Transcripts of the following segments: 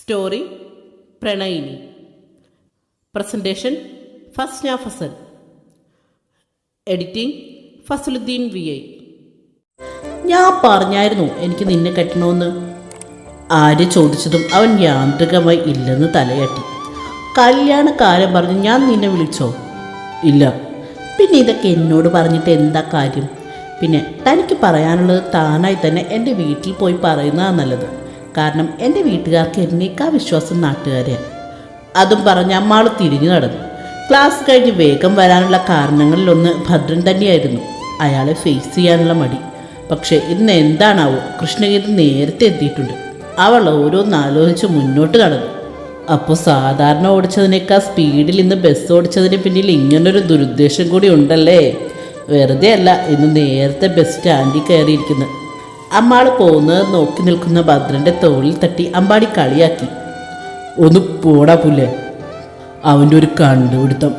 Story പ്രണയിനി. Presentation Fasna Fasal editing Fasaluddin V I. ഞാൻ പറഞ്ഞായിരുന്നു എനിക്ക് നിന്നെ കെട്ടണമെന്ന് ആര് ചോദിച്ചതും അവൻ യാന്ത്രികമായി ഇല്ലെന്ന് തലയാട്ടി. കല്യാണക്കാരൻ പറഞ്ഞു ഞാൻ നിന്നെ വിളിച്ചോ? ഇല്ല. പിന്നെ ഇതൊക്കെ എന്നോട് പറഞ്ഞിട്ട് എന്താ കാര്യം? പിന്നെ തനിക്ക് പറയാനുള്ളത് താനായി തന്നെ എന്റെ വീട്ടിൽ പോയി പറയുന്നതാണ് നല്ലത്. കാരണം എന്റെ വീട്ടുകാർക്ക് എന്നേക്കാ വിശ്വാസം നാട്ടുകാരെയാണ് അതും പറഞ്ഞ് അമ്മാൾ തിരിഞ്ഞു നടന്നു. ക്ലാസ് കഴിഞ്ഞ് വേഗം വരാനുള്ള കാരണങ്ങളിലൊന്ന് ഭദ്രൻ തന്നെയായിരുന്നു. അയാളെ ഫേസ് ചെയ്യാനുള്ള മടി. പക്ഷേ ഇന്ന് എന്താണാവോ കൃഷ്ണഗീത നേരത്തെ എത്തിയിട്ടുണ്ട്. അവൾ ഓരോന്നാലോചിച്ച് മുന്നോട്ട് നടന്നു. അപ്പോൾ സാധാരണ ഓടിച്ചതിനേക്കാൾ സ്പീഡിൽ ഇന്ന് ബസ് ഓടിച്ചതിന് പിന്നിൽ ഇങ്ങനൊരു ദുരുദ്ദേശം കൂടി ഉണ്ടല്ലേ? വെറുതെ അല്ല ഇന്ന് നേരത്തെ ബസ് സ്റ്റാൻഡിൽ കയറിയിരിക്കുന്നത് അമ്മാൾ പോകുന്നത് നോക്കി നിൽക്കുന്ന ഭദ്രന്റെ തോളിൽ തട്ടി അമ്പാടി കളിയാക്കി. ഒന്ന് പോടാ പുല്ലേ. അവന്റെ ഒരു കണ്ടുപിടുത്തം.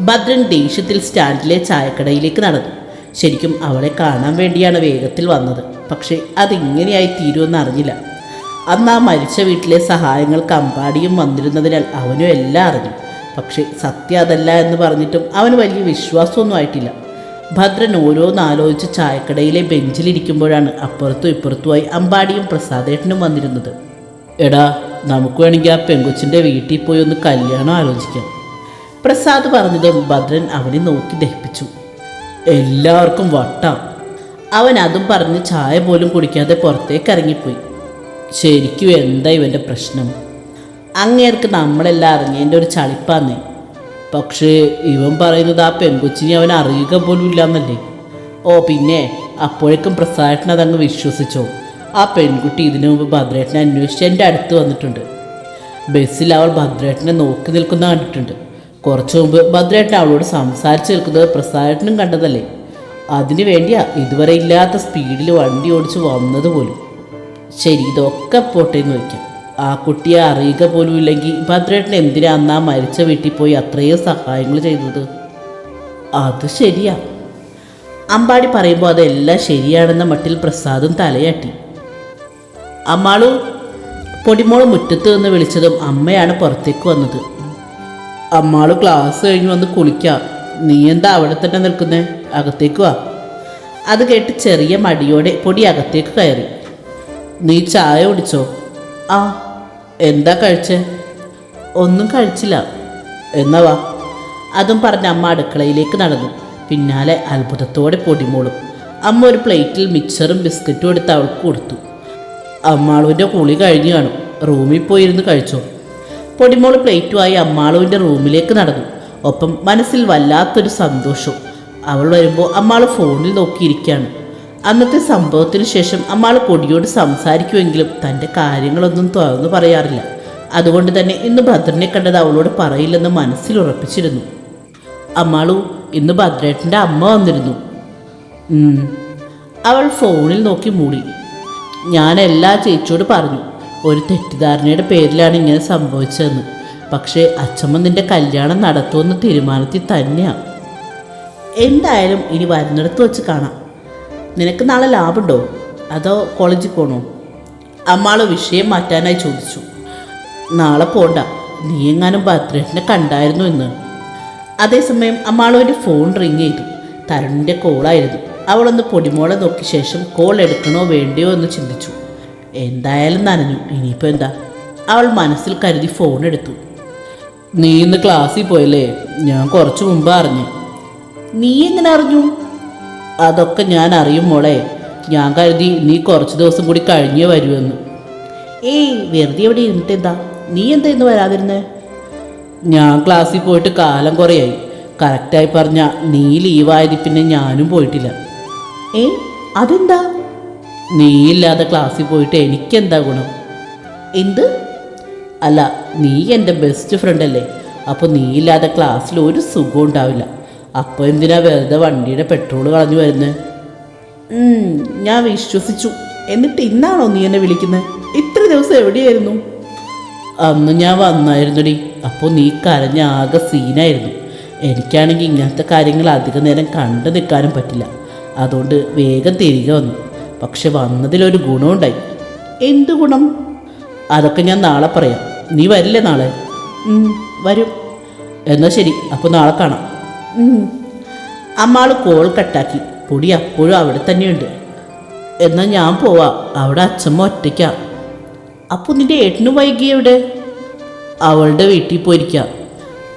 ഭദ്രൻ ദേഷ്യത്തിൽ സ്റ്റാൻഡിലെ ചായക്കടയിലേക്ക് നടന്നു. ശരിക്കും അവളെ കാണാൻ വേണ്ടിയാണ് വേഗത്തിൽ വന്നത്. പക്ഷേ അതിങ്ങനെയായി തീരുമെന്ന് അറിഞ്ഞില്ല. അന്ന് ആ മരിച്ച വീട്ടിലെ സഹായങ്ങൾക്ക് അമ്പാടിയും വന്നിരുന്നതിനാൽ അവനും എല്ലാം അറിഞ്ഞു. പക്ഷേ സത്യം അതല്ല എന്ന് പറഞ്ഞിട്ടും അവന് വലിയ വിശ്വാസമൊന്നും ആയിട്ടില്ല. ഭദ്രൻ ഓരോന്നാലോചിച്ച് ചായക്കടയിലെ ബെഞ്ചിലിരിക്കുമ്പോഴാണ് അപ്പുറത്തും ഇപ്പുറത്തുമായി അമ്പാടിയും പ്രസാദേട്ടനും വന്നിരുന്നത്. എടാ നമുക്ക് വേണമെങ്കിൽ ആ പെങ്കൊച്ചിന്റെ വീട്ടിൽ പോയി ഒന്ന് കല്യാണം ആലോചിക്കാം. പ്രസാദ് പറഞ്ഞതും ഭദ്രൻ അവനെ നോക്കി ദഹിപ്പിച്ചു. എല്ലാവർക്കും വട്ടാം. അവൻ അതും പറഞ്ഞ് ചായ പോലും കുടിക്കാതെ പുറത്തേക്ക് ഇറങ്ങിപ്പോയി. ശരിക്കും എന്താ ഇവന്റെ പ്രശ്നം? അങ്ങേർക്ക് നമ്മളെല്ലാം അറിഞ്ഞതിന്റെ ഒരു ചളിപ്പാന്നേ. പക്ഷേ ഇവൻ പറയുന്നത് ആ പെൺകൊച്ചിനെ അവൻ അറിയുക പോലും ഇല്ലാന്നല്ലേ? ഓ പിന്നെ അപ്പോഴേക്കും പ്രസാദേട്ടൻ അതങ്ങ് വിശ്വസിച്ചോ. ആ പെൺകുട്ടി ഇതിനു മുമ്പ് ഭദ്രേട്ടനെ അന്വേഷിച്ച് എന്റെ അടുത്ത് വന്നിട്ടുണ്ട്. ബസ്സിൽ അവൾ ഭദ്രേട്ടനെ നോക്കി നിൽക്കുന്ന കണ്ടിട്ടുണ്ട്. കുറച്ചു മുമ്പ് ഭദ്രേട്ടൻ അവളോട് സംസാരിച്ച് നിൽക്കുന്നത് പ്രസാദേട്ടനും കണ്ടതല്ലേ? അതിനു വേണ്ടിയാ ഇതുവരെ ഇല്ലാത്ത സ്പീഡിൽ വണ്ടി ഓടിച്ച് വന്നത് പോലും. ശരി ഇതൊക്കെ പോട്ടെ എന്ന് വയ്ക്കാം. ആ കുട്ടിയെ അറിയുക പോലും ഇല്ലെങ്കിൽ ഭദ്രേട്ടൻ എന്തിനാ അന്ന് മരിച്ച വീട്ടിൽ പോയി അത്രയും സഹായങ്ങൾ ചെയ്തത്? അത് ശരിയാ. അമ്പാടി പറയുമ്പോൾ അതെല്ലാം ശരിയാണെന്ന മട്ടിൽ പ്രസാദും തലയാട്ടി. അമ്മാളു പൊടിമോൾ മുറ്റത്ത് നിന്ന് വിളിച്ചതും അമ്മയാണ് പുറത്തേക്ക് വന്നത്. അമ്മാൾ ക്ലാസ് കഴിഞ്ഞ് വന്ന് കുളിക്കാം. നീ എന്താ അവിടെ തന്നെ നിൽക്കുന്നേ? അകത്തേക്ക് വാ. അത് കേട്ട് ചെറിയ മടിയോടെ പൊടി അകത്തേക്ക് കയറി. നീ ചായ കുടിച്ചോ? ആ എന്താ കഴിച്ചേ? ഒന്നും കഴിച്ചില്ല. എന്നാ വാ. അതും പറഞ്ഞ് അമ്മ അടുക്കളയിലേക്ക് നടന്നു. പിന്നാലെ അത്ഭുതത്തോടെ പൊടിമോളും. അമ്മ ഒരു പ്ലേറ്റിൽ മിക്സറും ബിസ്ക്കറ്റും എടുത്ത് അവൾക്ക് കൊടുത്തു. അമ്മാളുവിന്റെ കുളി കഴിഞ്ഞു കാണും. റൂമിൽ പോയിരുന്ന് കഴിച്ചോ? പൊടിമോൾ പ്ലേറ്റുമായി അമ്മാളുവിന്റെ റൂമിലേക്ക് നടന്നു. ഒപ്പം മനസ്സിൽ വല്ലാത്തൊരു സന്തോഷം അവൾ വരുമ്പോൾ അമ്മാൾ ഫോണിൽ നോക്കിയിരിക്കുകയാണ്. അന്നത്തെ സംഭവത്തിന് ശേഷം അമ്മാൾ കൊടിയോട് സംസാരിക്കുമെങ്കിലും തന്റെ കാര്യങ്ങളൊന്നും തുറന്നു പറയാറില്ല. അതുകൊണ്ട് തന്നെ ഇന്ന് ഭദ്രനെ കണ്ടത് അവളോട് പറയില്ലെന്ന് മനസ്സിൽ ഉറപ്പിച്ചിരുന്നു. അമ്മാളു ഇന്ന് ഭദ്രേട്ടന്റെ അമ്മ വന്നിരുന്നു. അവൾ ഫോണിൽ നോക്കി മൂടി. ഞാൻ എല്ലാ ചേച്ചിയോട് പറഞ്ഞു ഒരു തെറ്റിദ്ധാരണയുടെ പേരിലാണ് ഇങ്ങനെ സംഭവിച്ചതെന്ന്. പക്ഷേ അച്ഛമ്മ നിന്റെ കല്യാണം നടത്തുമെന്ന് തീരുമാനത്തിൽ തന്നെയാണ് എന്തായാലും ഇനി വരുന്നിടത്ത് വെച്ച് കാണാം. നിനക്ക് നാളെ ലാഭുണ്ടോ അതോ കോളേജിൽ പോകണോ അമ്മാൾ വിഷയം മാറ്റാനായി ചോദിച്ചു. നാളെ പോണ്ട. നീ എങ്ങാനും ഭദ്രേട്ടനെ കണ്ടായിരുന്നു എന്ന് അതേസമയം അമ്മാളൊരു ഫോൺ റിങ് ചെയ്തു. തരുണിന്റെ കോളായിരുന്നു അവളൊന്ന് പൊടിമോളെ നോക്കിയ ശേഷം കോൾ എടുക്കണോ വേണ്ടയോ എന്ന് ചിന്തിച്ചു. എന്തായാലും നനഞ്ഞു. ഇനിയിപ്പോൾ എന്താ? അവൾ മനസ്സിൽ കരുതി ഫോൺ എടുത്തു. നീ ഇന്ന് ക്ലാസ്സിൽ പോയല്ലേ? ഞാൻ കുറച്ച് മുമ്പ് അറിഞ്ഞു. നീ എങ്ങനെ അറിഞ്ഞു? അതൊക്കെ ഞാൻ അറിയും മോളെ. ഞാൻ കരുതി നീ കുറച്ച് ദിവസം കൂടി കഴിഞ്ഞേ വരുമെന്ന് ഏയ് വെറുതെ എവിടെ ഇരുന്നിട്ട് എന്താ നീ എന്താ ഇന്ന് വരാതിരുന്നേ? ഞാൻ ക്ലാസ്സിൽ പോയിട്ട് കാലം കുറയായി. കറക്റ്റായി പറഞ്ഞ നീ ലീവായത് പിന്നെ ഞാനും പോയിട്ടില്ല. ഏ അതെന്താ? നീ ഇല്ലാതെ ക്ലാസ്സിൽ പോയിട്ട് എനിക്കെന്താ ഗുണം? എന്ത്? അല്ല നീ എന്റെ ബെസ്റ്റ് ഫ്രണ്ട് അല്ലേ? അപ്പോൾ നീ ഇല്ലാതെ ക്ലാസ്സിൽ ഒരു സുഖം ഉണ്ടാവില്ല. അപ്പോൾ എന്തിനാ വെറുതെ വണ്ടിയുടെ പെട്രോൾ കളഞ്ഞു വരുന്നത് ഞാൻ വിശ്വസിച്ചു. എന്നിട്ട് ഇന്നാണോ നീ എന്നെ വിളിക്കുന്നത് ഇത്ര ദിവസം എവിടെയായിരുന്നു? അന്ന് ഞാൻ വന്നായിരുന്നടി. അപ്പോൾ നീ കരഞ്ഞ ആകെ സീനായിരുന്നു. എനിക്കാണെങ്കിൽ ഇങ്ങനത്തെ കാര്യങ്ങൾ അധിക നേരം കണ്ടു നിൽക്കാനും പറ്റില്ല. അതുകൊണ്ട് വേഗം തിരികെ വന്നു. പക്ഷെ വന്നതിലൊരു ഗുണമുണ്ടായി എന്ത് ഗുണം? അതൊക്കെ ഞാൻ നാളെ പറയാം. നീ വരില്ലേ നാളെ? വരും. എന്നാൽ ശരി. അപ്പോൾ നാളെ കാണാം. ഉം. അമ്മാൾ കോൾ കട്ടാക്കി. പൊടി അപ്പോഴും അവിടെ തന്നെയുണ്ട്. എന്നാൽ ഞാൻ പോവാ. അവിടെ അച്ഛമ്മ ഒറ്റയ്ക്കാ. അപ്പോൾ നിന്റെ ഏട്ടന് വൈകി എവിടെ? അവളുടെ വീട്ടിൽ പോയിരിക്കാം.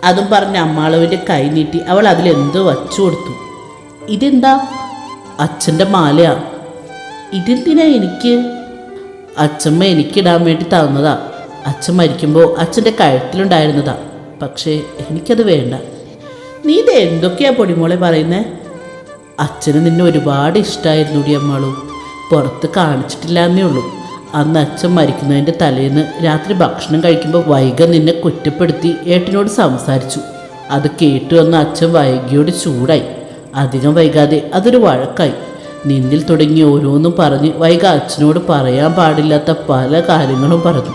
അതും പറഞ്ഞ് അമ്മാളവിന്റെ കൈ നീട്ടി അവൾ അതിലെന്തോ വച്ചു കൊടുത്തു. ഇതെന്താ? അച്ഛന്റെ മാലയാ. ഇതെന്തിനാ എനിക്ക്? അച്ഛമ്മ എനിക്കിടാൻ വേണ്ടി തന്നതാ. അച്ഛൻ മരിക്കുമ്പോൾ അച്ഛന്റെ കഴുത്തിലുണ്ടായിരുന്നതാ. പക്ഷേ എനിക്കത് വേണ്ട. നീ ഇത് എന്തൊക്കെയാ പൊടിമോളെ പറയുന്നേ? അച്ഛന് നിന്നെ ഒരുപാട് ഇഷ്ടമായിരുന്നു അമ്മാളു. പുറത്ത് കാണിച്ചിട്ടില്ല എന്നേ ഉള്ളൂ. അന്ന് അച്ഛൻ മരിക്കുന്നതിന്റെ തലേന്ന് രാത്രി ഭക്ഷണം കഴിക്കുമ്പോൾ വൈഗ നിന്നെ കുറ്റപ്പെടുത്തി ഏട്ടനോട് സംസാരിച്ചു. അത് കേട്ടു വന്ന അച്ഛൻ വൈകിയോട് ചൂടായി. അധികം വൈകാതെ അതൊരു വഴക്കായി. നിന്നിൽ തുടങ്ങി ഓരോന്നും പറഞ്ഞ് വൈക അച്ഛനോട് പറയാൻ പാടില്ലാത്ത പല കാര്യങ്ങളും പറഞ്ഞു.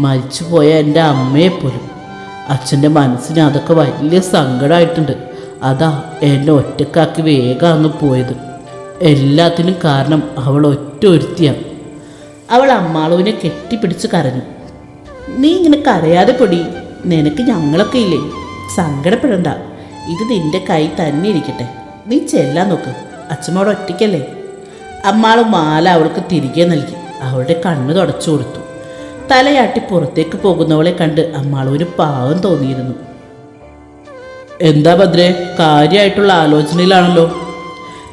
മരിച്ചുപോയ എന്റെ അമ്മയെപ്പോലും. അച്ഛന്റെ മനസ്സിന് അതൊക്കെ വലിയ സങ്കടമായിട്ടുണ്ട് അതാ എന്നെ ഒറ്റക്കാക്കി വേഗം അങ്ങ് പോയത്. എല്ലാത്തിനും കാരണം അവൾ ഒറ്റ ഒരുത്തിയാണ് അവൾ അമ്മാളുവിനെ കെട്ടിപ്പിടിച്ച് കരഞ്ഞു. നീ ഇങ്ങനെ കരയാതെ പൊടി. നിനക്ക് ഞങ്ങളൊക്കെ ഇല്ലേ? സങ്കടപ്പെടണ്ട. ഇത് നിന്റെ കൈ തന്നെ ഇരിക്കട്ടെ. നീ ചെല്ലാൻ നോക്ക്. അച്ഛമ്മോടെ ഒറ്റയ്ക്കല്ലേ? അമ്മാൾ മാല അവൾക്ക് തിരികെ നൽകി. അവളുടെ കണ്ണ് തുടച്ചു കൊടുത്തു. തലയാട്ടി പുറത്തേക്ക് പോകുന്നവളെ കണ്ട് ഒരു പാവം തോന്നിയിരുന്നു. എന്താ ഭദ്രേ കാര്യമായിട്ടുള്ള ആലോചനയിലാണല്ലോ.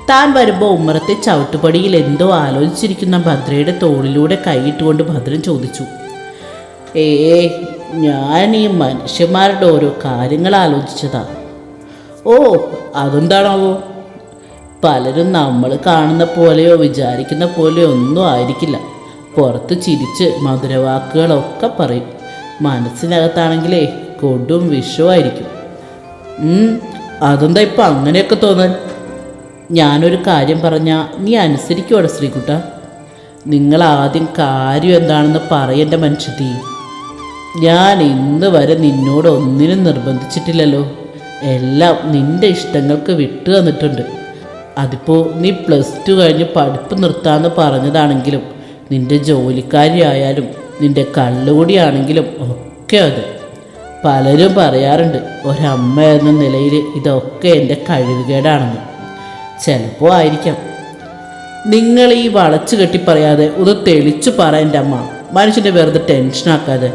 താൻ വരുമ്പോൾ ഉമ്മറത്തെ ചവിട്ടുപടിയിൽ എന്തോ ആലോചിച്ചിരിക്കുന്ന ഭദ്രയുടെ തോളിലൂടെ കൈയിട്ടുകൊണ്ട് ഭദ്രൻ ചോദിച്ചു. ഏ ഞാൻ ഈ മനുഷ്യന്മാരുടെ ഓരോ കാര്യങ്ങൾ ആലോചിച്ചതാ. ഓ അതെന്താണാവോ? പലരും നമ്മൾ കാണുന്ന പോലെയോ വിചാരിക്കുന്ന പോലെയോ ഒന്നും ആയിരിക്കില്ല. പുറത്ത് ചിരിച്ച് മധുരവാക്കുകളൊക്കെ പറയും. മനസ്സിനകത്താണെങ്കിലേ കൊടും വിഷമായിരിക്കും അതെന്താ ഇപ്പം അങ്ങനെയൊക്കെ തോന്നാൻ? ഞാനൊരു കാര്യം പറഞ്ഞാൽ നീ അനുസരിക്കുവാണ് ശ്രീകുട്ട. നിങ്ങൾ ആദ്യം കാര്യം എന്താണെന്ന് പറയേണ്ട മനുഷ്യത്തി. ഞാൻ ഇന്ന് വരെ നിന്നോട് ഒന്നിനും നിർബന്ധിച്ചിട്ടില്ലല്ലോ. എല്ലാം നിന്റെ ഇഷ്ടങ്ങൾക്ക് വിട്ടു തന്നിട്ടുണ്ട് അതിപ്പോൾ നീ പ്ലസ് ടു കഴിഞ്ഞ് പഠിപ്പ് നിർത്താമെന്ന് പറഞ്ഞതാണെങ്കിലും നിന്റെ ജോലിക്കാരിയായാലും നിന്റെ കള്ളുകൂടിയാണെങ്കിലും ഒക്കെ അത്. പലരും പറയാറുണ്ട് ഒരമ്മ എന്ന നിലയിൽ ഇതൊക്കെ എന്റെ കഴിവുകേടാണെന്ന്. ചിലപ്പോൾ ആയിരിക്കാം. നിങ്ങൾ ഈ വളച്ചു കെട്ടി പറയാതെ ഒന്ന് തെളിച്ചു പറ എന്റെ അമ്മ. മനുഷ്യന്റെ വെറുതെ ടെൻഷനാക്കാതെ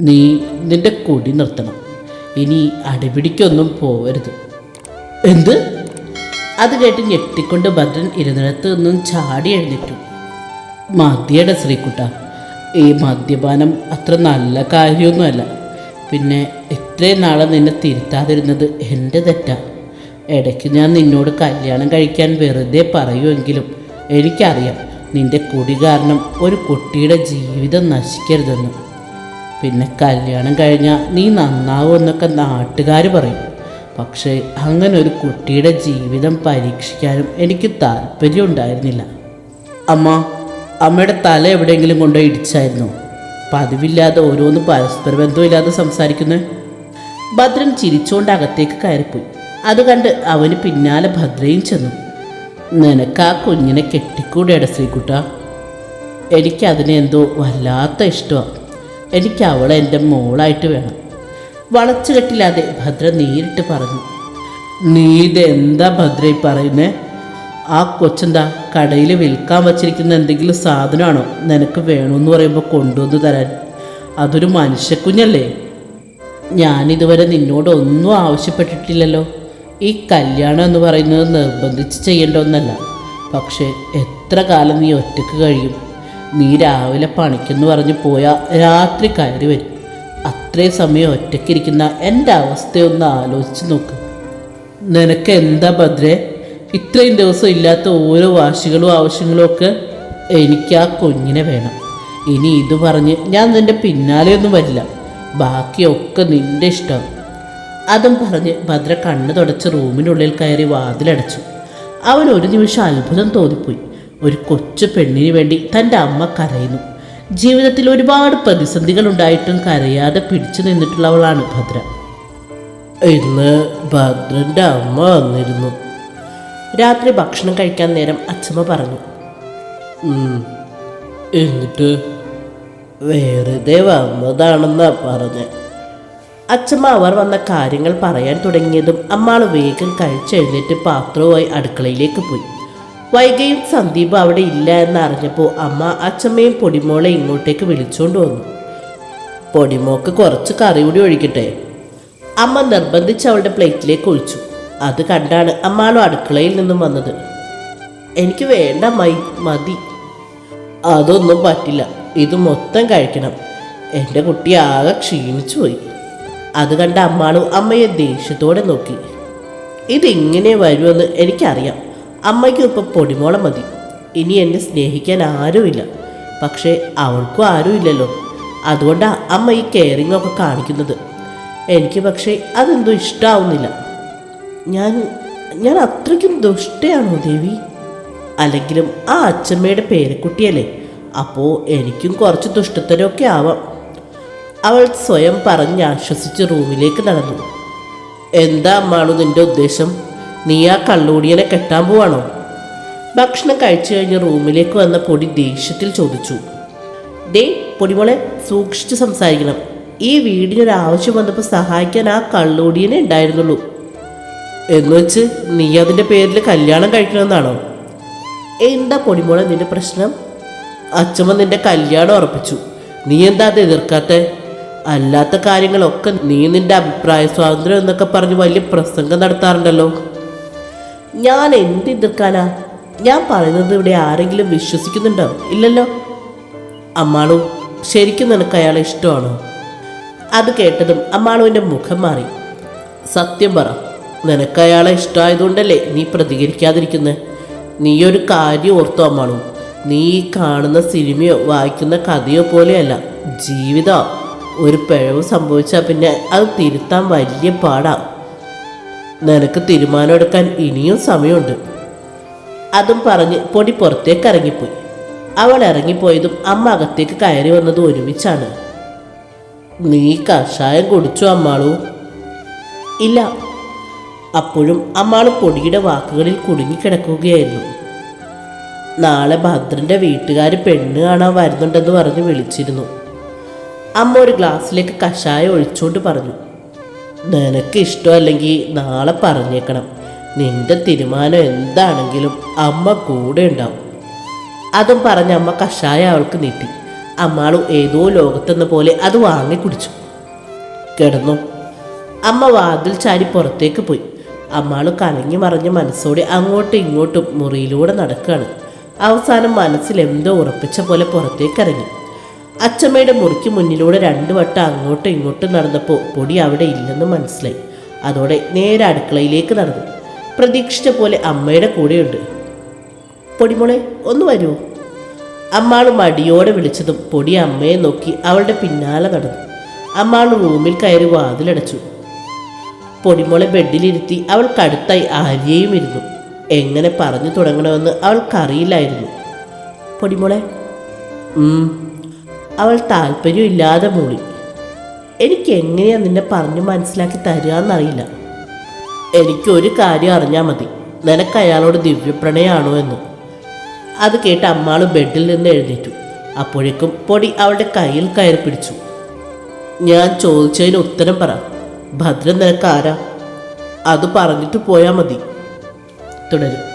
നീ നിന്റെ കുടി നിർത്തണം. ഇനി അടിപിടിക്കൊന്നും പോവരുത്. എന്ത്? അത് കേട്ട് ഞെട്ടിക്കൊണ്ട് ഭദ്രൻ ഇരുന്നിടത്ത് നിന്നും ചാടി എഴുന്നേറ്റു. മദ്യയുടെ ശ്രീക്കുട്ട ഈ മദ്യപാനം അത്ര നല്ല കാര്യമൊന്നുമല്ല. പിന്നെ ഇത്രയും നാളെ നിന്നെ തിരുത്താതിരുന്നത് എന്റെ തെറ്റാ. ഇടയ്ക്ക് ഞാൻ നിന്നോട് കല്യാണം കഴിക്കാൻ വെറുതെ പറയുമെങ്കിലും എനിക്കറിയാം നിന്റെ കുടി കാരണം ഒരു കുട്ടിയുടെ ജീവിതം നശിക്കരുതെന്ന്. പിന്നെ കല്യാണം കഴിഞ്ഞാൽ നീ നന്നാവുമെന്നൊക്കെ നാട്ടുകാർ പറയും. പക്ഷേ അങ്ങനെ ഒരു കുട്ടിയുടെ ജീവിതം പരീക്ഷിക്കാനും എനിക്ക് താല്പര്യം ഉണ്ടായിരുന്നില്ല അമ്മ അമ്മയുടെ തല എവിടെയെങ്കിലും കൊണ്ടുപോയി ഇടിച്ചായിരുന്നു. പതിവില്ലാതെ ഓരോന്ന് പരസ്പര ബന്ധമില്ലാതെ സംസാരിക്കുന്നത് ഭദ്രൻ ചിരിച്ചുകൊണ്ട് അകത്തേക്ക് കയറിപ്പോയി. അത് കണ്ട് അവന് പിന്നാലെ ഭദ്രയും ചെന്നു. നിനക്ക് ആ കുഞ്ഞിനെ കെട്ടിക്കൂടെയാണ് ശ്രീകുട്ട. എനിക്കതിനെ വല്ലാത്ത ഇഷ്ടമാണ് എനിക്ക് അവളെ എന്റെ മോളായിട്ട് വേണം. വളച്ചുകെട്ടില്ലാതെ ഭദ്ര നേരിട്ട് പറഞ്ഞു. നീ ഇതെന്താ ഭദ്രയി പറയുന്നേ? ആ കൊച്ചെന്താ കടയിൽ വിൽക്കാൻ വച്ചിരിക്കുന്ന എന്തെങ്കിലും സാധനമാണോ നിനക്ക് വേണമെന്ന് പറയുമ്പോൾ കൊണ്ടുവന്ന് തരാൻ. അതൊരു മനുഷ്യക്കുഞ്ഞല്ലേ. ഞാനിതുവരെ നിന്നോട് ഒന്നും ആവശ്യപ്പെട്ടിട്ടില്ലല്ലോ. ഈ കല്യാണം എന്ന് പറയുന്നത് നിർബന്ധിച്ച് ചെയ്യേണ്ട ഒന്നല്ല പക്ഷേ എത്ര കാലം നീ ഒറ്റയ്ക്ക് കഴിയും? നീ രാവിലെ പണിക്കെന്ന് പറഞ്ഞ് പോയാൽ രാത്രി കയറി വരും. അത്രയും സമയം ഒറ്റയ്ക്കിരിക്കുന്ന എന്റെ അവസ്ഥയൊന്ന് ആലോചിച്ച് നോക്ക്. നിനക്ക് എന്താ ഭദ്രേ? ഇത്രയും ദിവസം ഇല്ലാത്ത ഓരോ വാശികളും ആവശ്യങ്ങളും ഒക്കെ എനിക്ക് ആ കുഞ്ഞിനെ വേണം. ഇനി ഇത് പറഞ്ഞ് ഞാൻ നിന്റെ പിന്നാലെയൊന്നും വരില്ല. ബാക്കിയൊക്കെ നിന്റെ ഇഷ്ടം. അതും പറഞ്ഞ് ഭദ്ര കണ്ണു തുടച്ച് റൂമിനുള്ളിൽ കയറി വാതിലടച്ചു. അവൻ ഒരു നിമിഷം അത്ഭുതം തോന്നിപ്പോയി. ഒരു കൊച്ചു പെണ്ണിന് വേണ്ടി തന്റെ അമ്മ കരയുന്നു. ജീവിതത്തിൽ ഒരുപാട് പ്രതിസന്ധികൾ ഉണ്ടായിട്ടും കരയാതെ പിടിച്ചു നിന്നിട്ടുള്ളവളാണ് ഭദ്ര. ഇന്ന് ഭദ്രന്റെ അമ്മ വന്നിരുന്നു. രാത്രി ഭക്ഷണം കഴിക്കാൻ നേരം അച്ഛമ്മ പറഞ്ഞു. എന്നിട്ട്? വെറുതെ വന്നതാണെന്നാ പറഞ്ഞ്. അച്ഛമ്മ അവർ വന്ന കാര്യങ്ങൾ പറയാൻ തുടങ്ങിയതും അമ്മാൾ വേഗം കഴിച്ചെഴുന്നേറ്റ് പാത്രവുമായി അടുക്കളയിലേക്ക് പോയി. വൈകയും സന്ദീപ് അവിടെ ഇല്ല എന്നറിഞ്ഞപ്പോൾ അമ്മ അച്ഛമ്മയും പൊടിമോളെ ഇങ്ങോട്ടേക്ക് വിളിച്ചുകൊണ്ട് വന്നു. പൊടിമോക്ക് കുറച്ച് കറി കൂടി ഒഴിക്കട്ടെ? അമ്മ നിർബന്ധിച്ച് അവളുടെ പ്ലേറ്റിലേക്ക് ഒഴിച്ചു. അത് കണ്ടാണ് അമ്മാളും അടുക്കളയിൽ നിന്നും വന്നത്. എനിക്ക് വേണ്ട മൈ മതി. അതൊന്നും പറ്റില്ല. ഇത് മൊത്തം കഴിക്കണം. എന്റെ കുട്ടി ആകെ ക്ഷീണിച്ചു പോയി. അത് കണ്ട അമ്മാളും അമ്മയെ ദേഷ്യത്തോടെ നോക്കി. ഇതിങ്ങനെ വരുമെന്ന് എനിക്കറിയാം. അമ്മയ്ക്കും ഇപ്പം പൊടിമോളം മതി. ഇനി എന്നെ സ്നേഹിക്കാൻ ആരുമില്ല. പക്ഷേ അവൾക്കും ആരുമില്ലല്ലോ. അതുകൊണ്ടാണ് അമ്മ ഈ കെയറിംഗ് ഒക്കെ കാണിക്കുന്നത്. എനിക്ക് പക്ഷേ അതെന്തോ ഇഷ്ടാവുന്നില്ല. ഞാൻ ഞാൻ അത്രയ്ക്കും ദുഷ്ടയാണോ ദേവി? അല്ലെങ്കിലും ആ അച്ഛമ്മയുടെ പേരക്കുട്ടിയല്ലേ. അപ്പോൾ എനിക്കും കുറച്ച് ദുഷ്ടത്തരമൊക്കെ ആവാം. അവൾ സ്വയം പറഞ്ഞ് ആശ്വസിച്ച് റൂമിലേക്ക് നടന്നു. എന്താ അമ്മാണു നിന്റെ ഉദ്ദേശം? നീ ആ കള്ളൂടിയനെ കെട്ടാൻ പോവാണോ? ഭക്ഷണം കഴിച്ചു കഴിഞ്ഞ് റൂമിലേക്ക് വന്ന പൊടി ദേഷ്യത്തിൽ ചോദിച്ചു. ദേ പൊടിമോളെ സൂക്ഷിച്ച് സംസാരിക്കണം. ഈ വീടിനൊരു ആവശ്യം വന്നപ്പോൾ സഹായിക്കാൻ ആ കള്ളൂടിയനെ ഉണ്ടായിരുന്നുള്ളൂ. എന്ന് വെച്ച് നീ അതിന്റെ പേരിൽ കല്യാണം കഴിക്കണമെന്നാണോ? എന്താ പൊടിമോളെ നിന്റെ പ്രശ്നം? അച്ഛമ്മ നിന്റെ കല്യാണം ഉറപ്പിച്ചു. നീ എന്താ അത് എതിർക്കാത്തെ? അല്ലാത്ത കാര്യങ്ങളൊക്കെ നീ നിന്റെ അഭിപ്രായ സ്വാതന്ത്ര്യം എന്നൊക്കെ പറഞ്ഞ് വലിയ പ്രസംഗം നടത്താറുണ്ടല്ലോ. ഞാൻ എന്ത് എതിർക്കാനാ? ഞാൻ പറയുന്നത് ഇവിടെ ആരെങ്കിലും വിശ്വസിക്കുന്നുണ്ടോ? ഇല്ലല്ലോ. അമ്മാളു ശരിക്കും നിനക്ക് അയാളെ ഇഷ്ടമാണോ? അത് കേട്ടതും അമ്മാളുവിന്റെ മുഖം മാറി. സത്യം പറ. നിനക്ക് അയാളെ ഇഷ്ടമായതുകൊണ്ടല്ലേ നീ പ്രതികരിക്കാതിരിക്കുന്നത് നീയൊരു കാര്യം ഓർത്തു അമ്മാണു. നീ കാണുന്ന സിനിമയോ വായിക്കുന്ന കഥയോ പോലെയല്ല. ജീവിതം. ഒരു പിഴവ് സംഭവിച്ചാൽ പിന്നെ അത് തിരുത്താൻ വലിയ പാടാ. നിനക്ക് തീരുമാനമെടുക്കാൻ ഇനിയും സമയമുണ്ട്. അതും പറഞ്ഞ് പൊടി പുറത്തേക്ക് ഇറങ്ങിപ്പോയി. അവൾ ഇറങ്ങിപ്പോയതും അമ്മ അകത്തേക്ക് കയറി വന്നതും ഒരുമിച്ചാണ്. നീ കഷായം കുടിച്ചു അമ്മാളു? ഇല്ല. അപ്പോഴും അമ്മാണ് പൊടിയുടെ വാക്കുകളിൽ കുടുങ്ങിക്കിടക്കുകയായിരുന്നു. നാളെ ഭദ്രന്റെ വീട്ടുകാർ പെണ്ണ് കാണാൻ വരുന്നുണ്ടെന്ന് പറഞ്ഞ് വിളിച്ചിരുന്നു. അമ്മ ഒരു ഗ്ലാസ്സിലേക്ക് കഷായം ഒഴിച്ചുകൊണ്ട് പറഞ്ഞു നിനക്ക് ഇഷ്ടമല്ലെങ്കിൽ നാളെ പറഞ്ഞേക്കണം. നിന്റെ തീരുമാനം എന്താണെങ്കിലും അമ്മ കൂടെ ഉണ്ടാവും. അതും പറഞ്ഞ അമ്മ കഷായം അവൾക്ക് നീട്ടി. അമ്മാളും ഏതോ ലോകത്തെന്ന പോലെ അത് വാങ്ങി കുടിച്ചു കിടന്നു. അമ്മ വാതിൽ ചാരി പുറത്തേക്ക് പോയി. അമ്മാൾ കലങ്ങി മറിഞ്ഞ മനസ്സോടെ അങ്ങോട്ടും ഇങ്ങോട്ടും മുറിയിലൂടെ നടക്കുകയാണ് അവസാനം മനസ്സിൽ എന്തോ ഉറപ്പിച്ച പോലെ പുറത്തേക്ക് ഇറങ്ങി അച്ചമ്മയുടെ മുറിക്ക് മുന്നിലൂടെ രണ്ടു വട്ടം അങ്ങോട്ടും ഇങ്ങോട്ടും നടന്നപ്പോൾ പൊടി അവിടെ ഇല്ലെന്ന് മനസ്സിലായി. അതോടെ നേരെ അടുക്കളയിലേക്ക് നടന്നു. പ്രതീക്ഷിച്ച പോലെ അമ്മയുടെ കൂടെയുണ്ട്. പൊടിമോളെ ഒന്ന് വരൂ അമ്മാൾ മടിയോടെ വിളിച്ചതും പൊടി അമ്മയെ നോക്കി അവളുടെ പിന്നാലെ നടന്നു. അമ്മാൾ റൂമിൽ കയറി വാതിലടച്ചു. പൊടിമോളെ ബെഡിലിരുത്തി അവൾക്കടുത്തായി ആര്യയും ഇരുന്നു. എങ്ങനെ പറഞ്ഞു തുടങ്ങണമെന്ന് അവൾക്കറിയില്ലായിരുന്നു. പൊടിമോളെ. അവൾ താല്പര്യമില്ലാതെ മൂളി. എനിക്ക് എങ്ങനെയാ നിന്നെ പറഞ്ഞു മനസ്സിലാക്കി തരികയെന്നറിയില്ല എനിക്കൊരു കാര്യം അറിഞ്ഞാൽ മതി. നിനക്ക് അയാളോട് ദിവ്യപ്രണയമാണോ എന്ന്. അത് കേട്ട് അമ്മാൾ ബെഡിൽ നിന്ന് എഴുന്നേറ്റു. അപ്പോഴേക്കും പൊടി അവളുടെ കയ്യിൽ കയറി പിടിച്ചു. ഞാൻ ചോദിച്ചതിന് ഉത്തരം പറ. ഭദ്രൻ നിനക്കാരാ അത് പറഞ്ഞിട്ട് പോയാൽ മതി. തുടരും.